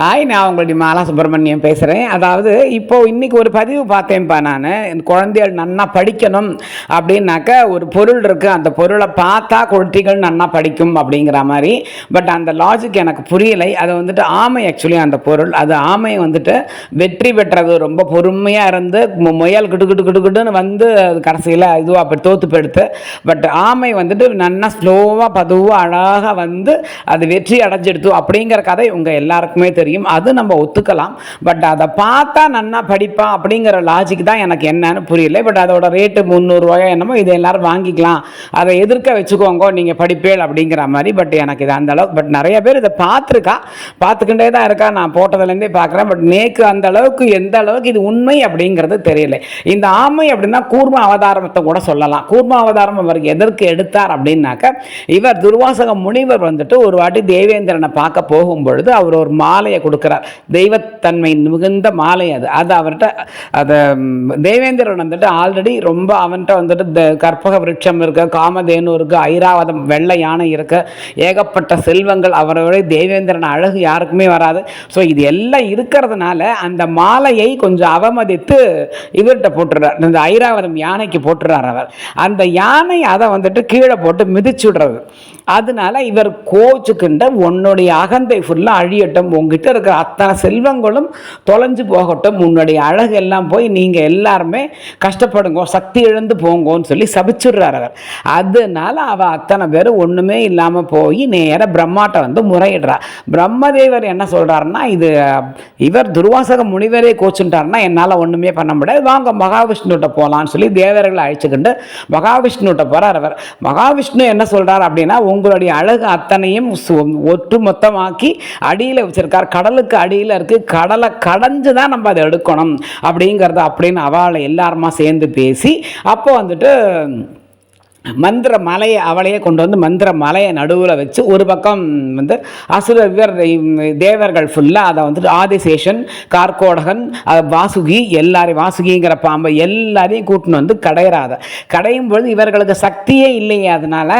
Hi நான் உங்களுடைய மாலா சுப்பிரமணியம் பேசுகிறேன் அதாவது இப்போது இன்னைக்கு ஒரு பதிவு பார்த்தேன்ப்பா நான். குழந்தைகள் நன்னா படிக்கணும் அப்படின்னாக்கா ஒரு பொருள் இருக்குது அந்த பொருளை பார்த்தா குழந்தைகள் நன்னா படிக்கும் அப்படிங்கிற மாதிரி. பட் அந்த லாஜிக் எனக்கு புரியலை. அது வந்துட்டு ஆமை ஆக்சுவலி அந்த பொருள். அது ஆமை வந்துட்டு வெற்றி பெற்றது. ரொம்ப பொறுமையாக இருந்து மு- முயல் கிட்டு கிட்டு கிட்டு கிட்டுன்னு வந்து அது கடைசியில் இதுவாக அப்படி தோத்து போயிடுத்து. பட் ஆமை வந்துட்டு நன்னா ஸ்லோவாக பதுவாக அழகாக வந்து அது வெற்றி அடைஞ்செடுத்து அப்படிங்கிற கதை உங்கள் எல்லாருக்குமே தெரியும். தெரியும் அது நம்ம ஒத்துக்கலாம். பட் அதை பார்த்தா நன்னா படிப்பான் அப்படிங்கிற லாஜிக் தான் எனக்கு என்னன்னு புரியல. பட் அதோட ரேட்டு முந்நூறுரூவாயோ என்னமோ இதை எல்லாரும் வாங்கிக்கலாம். அதை எதிர்க்க வச்சுக்கோங்க நீங்கள் படிப்பேள் அப்படிங்கிற மாதிரி. பட் எனக்கு இது அந்த அளவுக்கு பட் நிறைய பேர் இதை பார்த்துருக்கா. பார்த்துக்கிட்டே தான் இருக்கா. நான் போட்டதுலேருந்தே பார்க்குறேன். பட் நேக்கு அந்த அளவுக்கு எந்த அளவுக்கு இது உண்மை அப்படிங்கிறது தெரியல. இந்த ஆமை அப்படின்னா கூர்ம அவதாரத்தை கூட சொல்லலாம். கூர்ம அவதாரம் அவர் எதற்கு எடுத்தார் அப்படின்னாக்க இவர் துர்வாசக முனிவர் வந்துட்டு ஒரு வாட்டி தேவேந்திரனை பார்க்க போகும் பொழுது அவர் ஒரு மாலை மாலையை கொடுக்குறார். தெய்வத்தன்மை மிகுந்த மாலை அது. அது அவர்கிட்ட அதை தேவேந்திரன் வந்துட்டு ஆல்ரெடி ரொம்ப அவன்கிட்ட வந்துட்டு த- கற்பக விருட்சம் இருக்கு காமதேனு இருக்கு ஐராவதம் வெள்ளை யானை இருக்கு ஏகப்பட்ட செல்வங்கள் அவரோட தேவேந்திரன் அழகு யாருக்குமே வராது. ஸோ இது எல்லாம் இருக்கிறதுனால அந்த மாலையை கொஞ்சம் அவமதித்து இவர்கிட்ட போட்டுடுறார். இந்த ஐராவதம் யானைக்கு போட்டுறார் அவர். அந்த யானை அதை வந்துட்டு கீழே போட்டு மிதிச்சு விடுறது அதனால இவர் கோச்சுக்கின்ற உன்னுடைய அகந்தை ஃபுல்லாக அழியட்டும். உங்ககிட்ட இருக்கிற அத்தனை செல்வங்களும் தொலைஞ்சு போகட்டும். உன்னுடைய அழகு எல்லாம் போய் நீங்கள் எல்லாருமே கஷ்டப்படுங்க சக்தி இழந்து போங்கோன்னு சொல்லி சபிச்சுடுறார் அவர். அதனால அவள் அத்தனை பேர் ஒன்றுமே இல்லாமல் போய் நேராக பிரம்மாட்ட வந்து முறையிடுறா. பிரம்மதேவர் என்ன சொல்கிறாருன்னா இது இவர் துர்வாசக முனிவரே கோச்சுட்டாருன்னா என்னால் ஒன்றுமே பண்ண முடியாது. வாங்க மகாவிஷ்ணுகிட்ட போகலான்னு சொல்லி தேவர்களை அழைச்சிக்கிண்டு மகாவிஷ்ணுகிட்ட போகிறார் அவர். மகாவிஷ்ணு என்ன சொல்கிறார் அப்படின்னா உங்களுடைய அழகு அத்தனையும் சு- மொத்தமாக்கி அடியில் வச்சிருக்கார். கடலுக்கு அடியில் இருக்குது கடலை கடைஞ்சு தான் நம்ம அதை எடுக்கணும். அப்படிங்கிறத அப்படின்னு அவளை எல்லாருமா சேர்ந்து பேசி அப்போ வந்துட்டு மந்திர மலையை அவளையே கொண்டு வந்து மந்திர மலையை நடுவில் வச்சு ஒரு பக்கம் வந்து அசுர இவர் தேவர்கள் ஃபுல்லாக அதை வந்துட்டு ஆதிசேஷன் கார்கோடகன் வாசுகி எல்லாரையும் வாசுகிங்கிற பாம்பை எல்லாரையும் கூட்டின்னு வந்து கடையிறாத. கடையும் பொழுது இவர்களுக்கு சக்தியே இல்லையே அதனால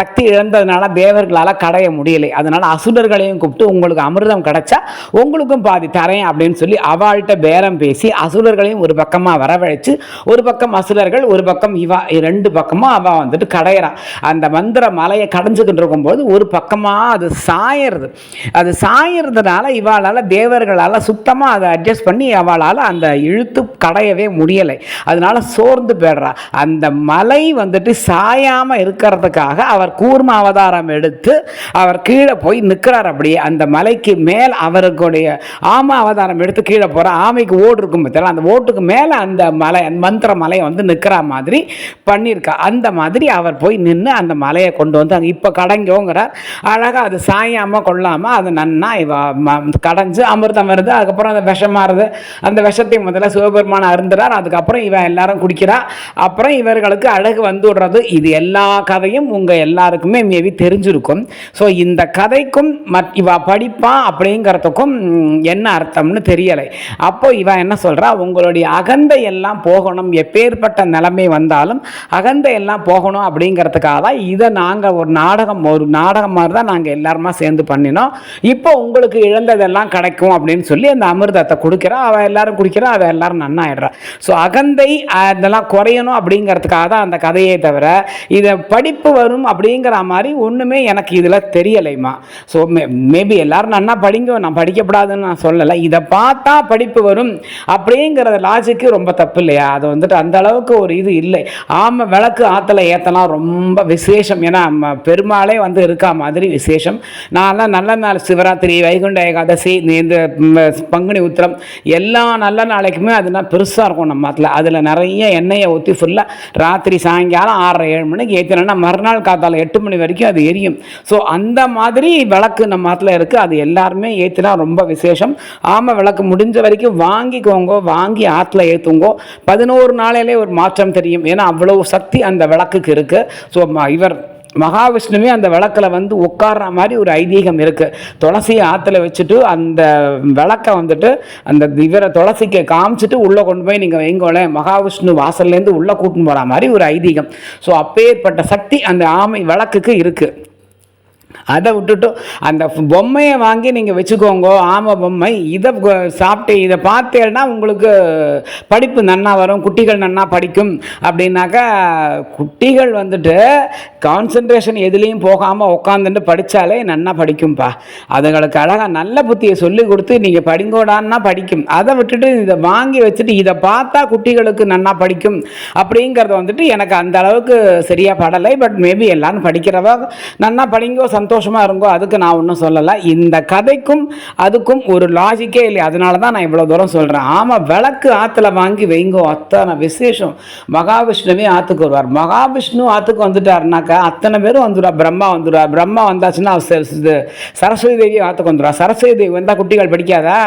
சக்தி இழந்ததுனால தேவர்களால் கடைய முடியலை. அதனால் அசுரர்களையும் கூப்பிட்டு உங்களுக்கு அமிர்தம் கிடைச்சா உங்களுக்கும் பாதி தரேன் அப்படின்னு சொல்லி அவள்கிட்ட பேரம் பேசி அசுரர்களையும் ஒரு பக்கமாக வரவழைச்சு ஒரு பக்கம் அசுரர்கள் ஒரு பக்கம் இவா ரெண்டு பக்கமும் அவ வந்துட்டு கடையிறான். அந்த மந்திர மலையை கடைஞ்சுக்கிட்டு இருக்கும்போது ஒரு பக்கமாக அது சாயறது. அது சாயறதுனால இவாளால் தேவர்களால் சுத்தமாக அதை அட்ஜஸ்ட் பண்ணி அவளால் அந்த இழுத்து கடையவே முடியலை. அதனால சோர்ந்து போயிடுறா. அந்த மலை வந்துட்டு சாயாமல் இருக்கிறதுக்காக அவர் கூர்ம அவதாரம் எடுத்து அவர் கீழே போய் நிற்கிறார் அப்படியே. அந்த மலைக்கு மேல் அவருக்குடைய ஆமா அவதாரம் எடுத்து கீழே போகிற ஆமைக்கு ஓடு இருக்கும் பார்த்தீங்களா? அந்த ஓட்டுக்கு மேலே அந்த மலை மந்திர மலையை வந்து நிற்கிற மாதிரி பண்ணியிருக்கா. அந்த மாதிரி அவர் போய் நின்று அந்த மலையை கொண்டு வந்து அங்கே இப்போ கடைங்கோங்கிறார். அழகாக அது சாயாமல் கொள்ளாமல் அது நன்னா இவ கடைஞ்சு அமிர்தம் வருது. அதுக்கப்புறம் அந்த விஷமாறுது அந்த விஷத்தை முதல்ல சிவபெருமான் அருந்துறார். அதுக்கப்புறம் இவன் எல்லாரும் குடிக்கிறா. அப்புறம் இவர்களுக்கு அழகு வந்து விடுறது. இது எல்லா கதையும் உங்கள் எல்லாருக்குமே மேபி தெரிஞ்சிருக்கும். ஸோ இந்த கதைக்கும் மத் இவ படிப்பான் அப்படிங்கிறதுக்கும் என்ன அர்த்தம்னு தெரியலை. அப்போ இவன் என்ன சொல்கிறா உங்களுடைய அகந்தை எல்லாம் போகணும். எப்பேற்பட்ட நிலைமை வந்தாலும் அகந்தை எல்லாம் போகணும் அப்படிங்கிறதுக்காக தான் இதை நாங்கள் ஒரு நாடகம் ஒரு நாடகம் மாதிரி தான் நாங்கள் எல்லாருமா சேர்ந்து பண்ணினோம். இப்போ உங்களுக்கு இழந்ததெல்லாம் கிடைக்கும் அப்படின்னு சொல்லி அந்த அமிர்தத்தை கொடுக்குறா அவள் எல்லாரும் குடிக்கிறா அவள் எல்லாரும் நன்னாயிடுறா. ஸோ அகந்தை அதெல்லாம் குறையணும் அப்படிங்கிறதுக்காக தான் அந்த கதையை தவிர இதை படிப்பு வரும் அப்படிங்கிற மாதிரி ஒன்றுமே எனக்கு இதில் தெரியலைம்மா. ஸோ மேபி எல்லாரும் நன்னா படிங்க நான் படிக்கப்படாதுன்னு நான் சொல்லலை. இதை பார்த்தா படிப்பு வரும் அப்படிங்கிறத லாஜிக்கு ரொம்ப தப்பு இல்லையா? அது வந்துட்டு அந்த அளவுக்கு ஒரு இது இல்லை. ஆமாம் விளக்கு ஆற்றுல ஏற்றலாம் ரொம்ப விசேஷம். ஏன்னா பெருமாளே வந்து இருக்கா மாதிரி விசேஷம். நான்லாம் நல்ல நாள் சிவராத்திரி வைகுண்ட ஏகாதசி இந்த பங்குனி உத்திரம் எல்லா நல்ல நாளைக்குமே அதுனா பெருசாக இருக்கும் நம்ம ஆற்றுல அதில் நிறைய எண்ணெயை ஊற்றி ஃபுல்லாக ராத்திரி சாயங்காலம் ஆறரை ஏழு மணிக்கு ஏற்றினோன்னா மறுநாள் காத்தால் எட்டு மணி வரைக்கும் அது எரியும். ஸோ அந்த மாதிரி விளக்கு நம்ம ஆற்றுல இருக்குது அது எல்லாருமே ஏற்றினா ரொம்ப விசேஷம். ஆமாம் விளக்கு முடிஞ்ச வரைக்கும் வாங்கிக்கோங்க வாங்கி ஆற்றுல ஏற்றுங்கோ பதினோரு நாளையிலே ஒரு மாற்றம் தெரியும். ஏன்னா அவ்வளோ சக்தி அந்த விளக்குக்கு இருக்குது ஸோ இவர் மகாவிஷ்ணுவே அந்த விளக்கில் வந்து உட்கார்ற மாதிரி ஒரு ஐதீகம் இருக்குது துளசியை ஆற்றுல வச்சுட்டு அந்த விளக்கை வந்துட்டு அந்த இவரை துளசிக்கு காமிச்சிட்டு உள்ளே கொண்டு போய் நீங்கள் வைங்கோளேன் மகாவிஷ்ணு வாசல்லேருந்து உள்ளே கூட்டின்னு போகிற மாதிரி ஒரு ஐதீகம். ஸோ அப்பேற்பட்ட சக்தி அந்த ஆமை விளக்குக்கு இருக்குது அதை விட்டுட்டு அந்த பொம்மையை வாங்கி நீங்கள் வச்சுக்கோங்க ஆமை பொம்மை இதை சாப்பிட்டு இதை பார்த்தேன்னா உங்களுக்கு படிப்பு நன்னா வரும் குட்டிகள் நன்னா படிக்கும். அப்படின்னாக்கா குட்டிகள் வந்துட்டு கான்சென்ட்ரேஷன் எதுலேயும் போகாமல் உட்காந்துட்டு படித்தாலே நன்னா படிக்கும்ப்பா அதுங்களுக்கு அழகாக நல்ல புத்தியை சொல்லி கொடுத்து நீங்கள் படிங்கோடான்னா படிக்கும். அதை விட்டுட்டு இதை வாங்கி வச்சுட்டு இதை பார்த்தா குட்டிகளுக்கு நன்னா படிக்கும். அப்படிங்கிறத வந்துட்டு எனக்கு அந்த அளவுக்கு சரியாக படலை. பட் மேபி எல்லாரும் படிக்கிறவா நன்னா படிங்கோ சந்தோஷமாக இருங்கோ அதுக்கு நான் ஒன்றும் சொல்லலை. இந்த கதைக்கும் அதுக்கும் ஒரு லாஜிக்கே இல்லை அதனால தான் நான் இவ்வளோ தூரம் சொல்கிறேன் ஆமாம் விளக்கு ஆற்றுல வாங்கி வைங்கோ அத்தனை விசேஷம். மகாவிஷ்ணுவே ஆற்றுக்கு வருவார். மகாவிஷ்ணு ஆற்றுக்கு வந்துட்டாருனாக்கா அத்தனை பேரும் வந்துடுவா பிரம்மா வந்துடுவார் பிரம்மா வந்தாச்சுன்னா அவர் சரஸ்வதி தேவி ஆற்றுக்கு வந்துடுவா சரஸ்வதி தேவி வந்தால் குட்டிகள் படிக்காதா?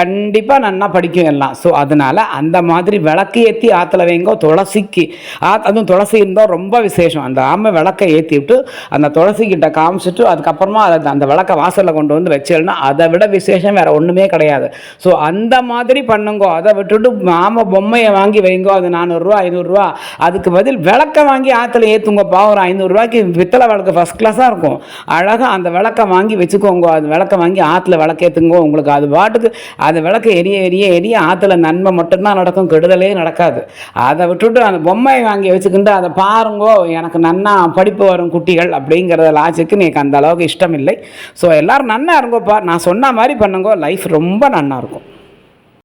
கண்டிப்பாக நன்னா படிக்கும் எல்லாம். ஸோ அதனால் அந்த மாதிரி விளக்கு ஏற்றி ஆற்றுல வைங்கோ துளசிக்கு. ஆ அதுவும் துளசி இருந்தால் ரொம்ப விசேஷம். அந்த ஆமை விளக்கை ஏற்றி விட்டு அந்த துளசி கிட்ட காமிச்சிட்டு அதுக்கப்புறமா அதை அந்த விளக்க வாசலில் கொண்டு வந்து வச்சேன்னா அதை விட விசேஷம் வேறு ஒன்றுமே கிடையாது. ஸோ அந்த மாதிரி பண்ணுங்கோ. அதை விட்டுட்டு மாம பொம்மையை வாங்கி வைங்கோ. அது நானூறுரூவா ஐநூறுரூவா. அதுக்கு பதில் விளக்கை வாங்கி ஆற்றுல ஏற்றுங்கப்பா ஒரு ஐநூறுரூவாய்க்கு பித்தளை விளக்கு ஃபஸ்ட் கிளாஸாக இருக்கும். அழகாக அந்த விளக்கை வாங்கி வச்சுக்கோங்க. அது விளக்கை வாங்கி ஆற்றுல விளக்கேற்றுங்கோ உங்களுக்கு அது பாட்டுக்கு அது விளக்கு எரிய எரிய எரிய ஆற்றுல நன்மை மட்டும்தான் நடக்கும். கெடுதலே நடக்காது. அதை விட்டுட்டு அந்த பொம்மையை வாங்கி வச்சுக்கிட்டு அதை பாருங்கோ. எனக்கு நன்னா படிப்பு வரும் குட்டிகள் அப்படிங்கிறத லாஜிக்கு நீ அந்த அளவுக்கு இஷ்டம் இல்லை ஸோ எல்லோரும் நன்னா இருங்கோப்பா. நான் சொன்ன மாதிரி பண்ணுங்க. லைஃப் ரொம்ப நன்னா இருக்கும்.